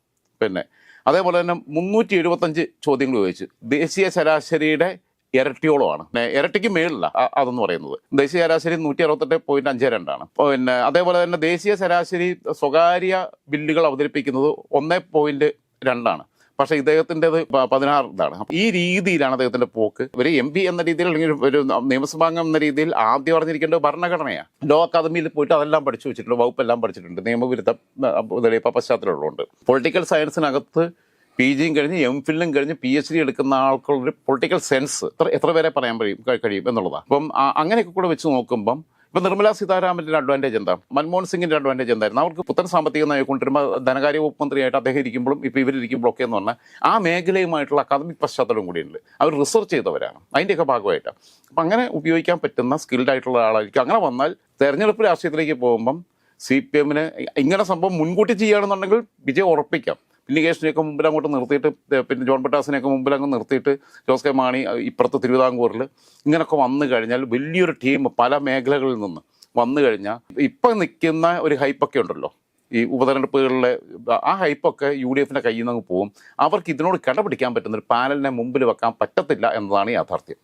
പിന്നെ അതേപോലെ തന്നെ മുന്നൂറ്റി എഴുപത്തഞ്ച് ചോദ്യങ്ങൾ ചോദിച്ചു. ദേശീയ ശരാശരിയുടെ ഇരട്ടിയോളമാണ്. ഇരട്ടിക്ക് മേളില്ല അതെന്ന് പറയുന്നത്. ദേശീയ ശരാശരി നൂറ്റി അറുപത്തെട്ട് പോയിന്റ് അഞ്ച് രണ്ടാണ്. പിന്നെ അതേപോലെ തന്നെ ദേശീയ ശരാശരി സ്വകാര്യ ബില്ലുകൾ അവതരിപ്പിക്കുന്നത് ഒന്ന് പോയിന്റ് രണ്ടാണ്. പക്ഷേ ഇദ്ദേഹത്തിന്റെത് പതിനാറ് ഇതാണ്. ഈ രീതിയിലാണ് അദ്ദേഹത്തിന്റെ പോക്ക്. ഒരു എം പി എന്ന രീതിയിൽ അല്ലെങ്കിൽ ഒരു നിയമസഭാംഗം എന്ന രീതിയിൽ ആദ്യം പറഞ്ഞിരിക്കേണ്ട ഭരണഘടനയാണ് ലോ അക്കാദമിയിൽ പോയിട്ട് അതെല്ലാം പഠിച്ചു വെച്ചിട്ടുണ്ട് വകുപ്പെല്ലാം പഠിച്ചിട്ടുണ്ട് നിയമവിരുദ്ധ പശ്ചാത്തലമുള്ളതുകൊണ്ട് പൊളിറ്റിക്കൽ സയൻസിനകത്ത് പി ജിയും കഴിഞ്ഞ് എം ഫില്ലും കഴിഞ്ഞ് പി എച്ച് ഡി എടുക്കുന്ന ആൾക്കുള്ളൊരു പൊളിറ്റിക്കൽ സെൻസ് എത്ര എത്ര പേരെ പറയാൻ കഴിയും കഴിയും എന്നുള്ളതാണ് അപ്പം അങ്ങനെയൊക്കെ കൂടെ വെച്ച് നോക്കുമ്പം ഇപ്പം നിർമ്മലാ സീതാരാമന്റെ അഡ്വാന്റേജ് എന്താ? മൻമോഹൻ സിംഗിന്റെ അഡ്വാന്റേജ് എന്തായിരുന്നു? അവർക്ക് പുത്തൻ സാമ്പത്തിക നയം കൊണ്ടുവരുമ്പോൾ ധനകാര്യ വകുപ്പ് മന്ത്രിയായിട്ട് അദ്ദേഹം ഇരിക്കുമ്പോഴും ഇപ്പോൾ ഇവരിയ്ക്കുമ്പോഴൊക്കെ എന്ന് പറഞ്ഞാൽ ആ മേഖലയുമായിട്ടുള്ള അക്കാദമിക് പശ്ചാത്തലം കൂടിയുണ്ട് അവർ റിസർച്ച് ചെയ്തവരാണ്. അതിന്റെയൊക്കെ ഭാഗമായിട്ട്. അപ്പം അങ്ങനെ ഉപയോഗിക്കാൻ പറ്റുന്ന സ്കിൽഡ് ആയിട്ടുള്ള ആളായിരിക്കും. അങ്ങനെ വന്നാൽ തെരഞ്ഞെടുപ്പ് രാഷ്ട്രീയത്തിലേക്ക് പോകുമ്പം സി പി എമ്മിന് ഇങ്ങനെ സംഭവം മുൻകൂട്ടി ചെയ്യുകയാണെന്നുണ്ടെങ്കിൽ വിജയം ഉറപ്പിക്കാം. പിന്നെ കേസിനെയൊക്കെ മുമ്പിൽ അങ്ങോട്ട് നിർത്തിയിട്ട് പിന്നെ ജോൺ ബട്ടാസിനെയൊക്കെ മുമ്പിൽ അങ്ങ് നിർത്തിയിട്ട് ജോസ് കെ മാണി ഇപ്പുറത്ത് തിരുവിതാംകൂറിൽ ഇങ്ങനെയൊക്കെ വന്നു കഴിഞ്ഞാൽ വലിയൊരു ടീം പല മേഖലകളിൽ നിന്ന് വന്നു കഴിഞ്ഞാൽ ഇപ്പം നിൽക്കുന്ന ഒരു ഹൈപ്പൊക്കെ ഉണ്ടല്ലോ. ഈ ഉപതെരഞ്ഞെടുപ്പുകളിലെ ആ ഹൈപ്പൊക്കെ യു ഡി എഫിന്റെ കയ്യിൽ നിന്ന് പോകും അവർക്ക് ഇതിനോട് കടപിടിക്കാൻ പറ്റുന്ന ഒരു പാനലിനെ മുമ്പിൽ വെക്കാൻ പറ്റത്തില്ല എന്നതാണ് യാഥാർത്ഥ്യം.